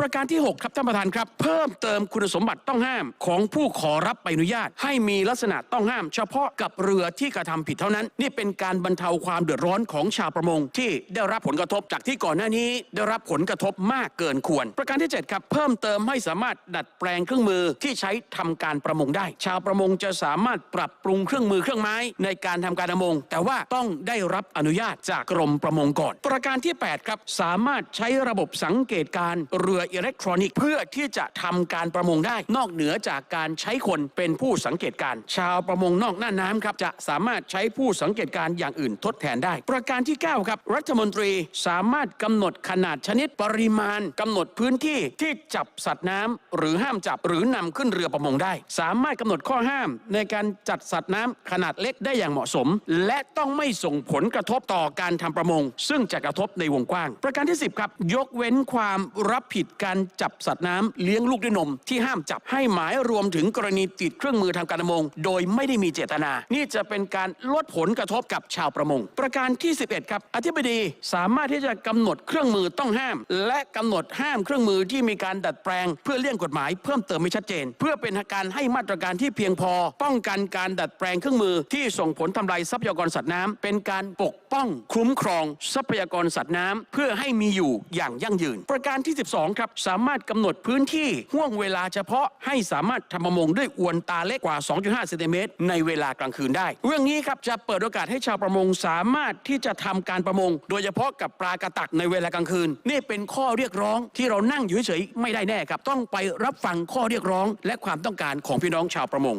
ประการที่ 6 ครับท่านประธานครับ เพิ่มเติมคุณสมบัติต้องห้ามของผู้ขอรับใบอนุญาต ให้มีลักษณะต้องห้าม เฉพาะกับเรือที่กระทำผิดเท่านั้น นี่เป็นการบรรเทาความเดือดร้อนของชาวประมง ที่ได้รับผลกระทบจากที่ก่อนหน้านี้ ได้รับผลกระทบมากเกินควร ประการที่ 7 ครับ เพิ่มเติมให้สามารถดัดแปลงเครื่องมือที่ใช้ทำการประมงได้ ชาวประมงจะสามารถปรับปรุงเครื่องมือเครื่องไม้ในการทำการประมง แต่ว่าต้องได้รับอนุญาตจากกรมประมงก่อน ประการที่ 8 ครับสามารถใช้ระบบสังเกตการเรืออิเล็กทรอนิกส์เพื่อที่จะทำการประมงได้ นอกเหนือจากการใช้คนเป็นผู้สังเกตการ ชาวประมงนอกหน้าน้ำครับจะสามารถใช้ผู้สังเกตการอย่างอื่นทดแทนได้ ประการที่ 9 ครับ รัฐมนตรีสามารถกำหนดขนาดชนิดปริมาณกำหนดพื้นที่ที่จับสัตว์น้ำหรือห้ามจับหรือนำขึ้นเรือประมงได้ สามารถกำหนดข้อห้าม ในการจัดสัตว์น้ำขนาดเล็กได้อย่างเหมาะสม และต้องไม่ส่งผลกระทบต่อการทำประมง ซึ่งจะกระทบในวงกว้าง ประการที่ 10 ครับ ยกเว้นความรับผิดการจับสัตว์น้ำเลี้ยงลูกด้วยนม ที่ห้ามจับให้หมายรวมถึงกรณีติดเครื่องมือทางการประมง โดยไม่ได้มีเจตนา นี่จะเป็นการลดผลกระทบกับชาวประมง ประการที่ 11 ครับอธิบดีสามารถที่จะกำหนดเครื่องมือต้องห้าม และกำหนดห้ามเครื่องมือที่มีการดัดแปลง เพื่อเลี่ยงกฎหมายเพิ่มเติมไม่ชัดเจน เพื่อเป็นการให้มาตรการที่เพียงพอ ป้องกันการดัดแปลงเครื่องมือที่ส่งผลทำลายทรัพยากรสัตว์น้ำเป็นการปกป้องคุ้มครองทรัพยากรสัตว์น้ำเพื่อให้มีอยู่อย่างยั่งยืน ประการที่ 12 ครับสามารถกำหนดพื้นที่ห่วงเวลาเฉพาะให้สามารถทำประมงด้วยอวนตาเล็กกว่า 2.5เซนติเมตรในเวลากลางคืนได้ เรื่องนี้ครับจะเปิดโอกาสให้ชาวประมงสามารถที่จะทำการประมง โดยเฉพาะกับปลากระตักในเวลากลางคืน นี่เป็นข้อเรียกร้องที่เรานั่งอยู่เฉยๆไม่ได้แน่ครับ ต้องไปรับฟังข้อเรียกร้อง และความต้องการของพี่น้องชาวประมง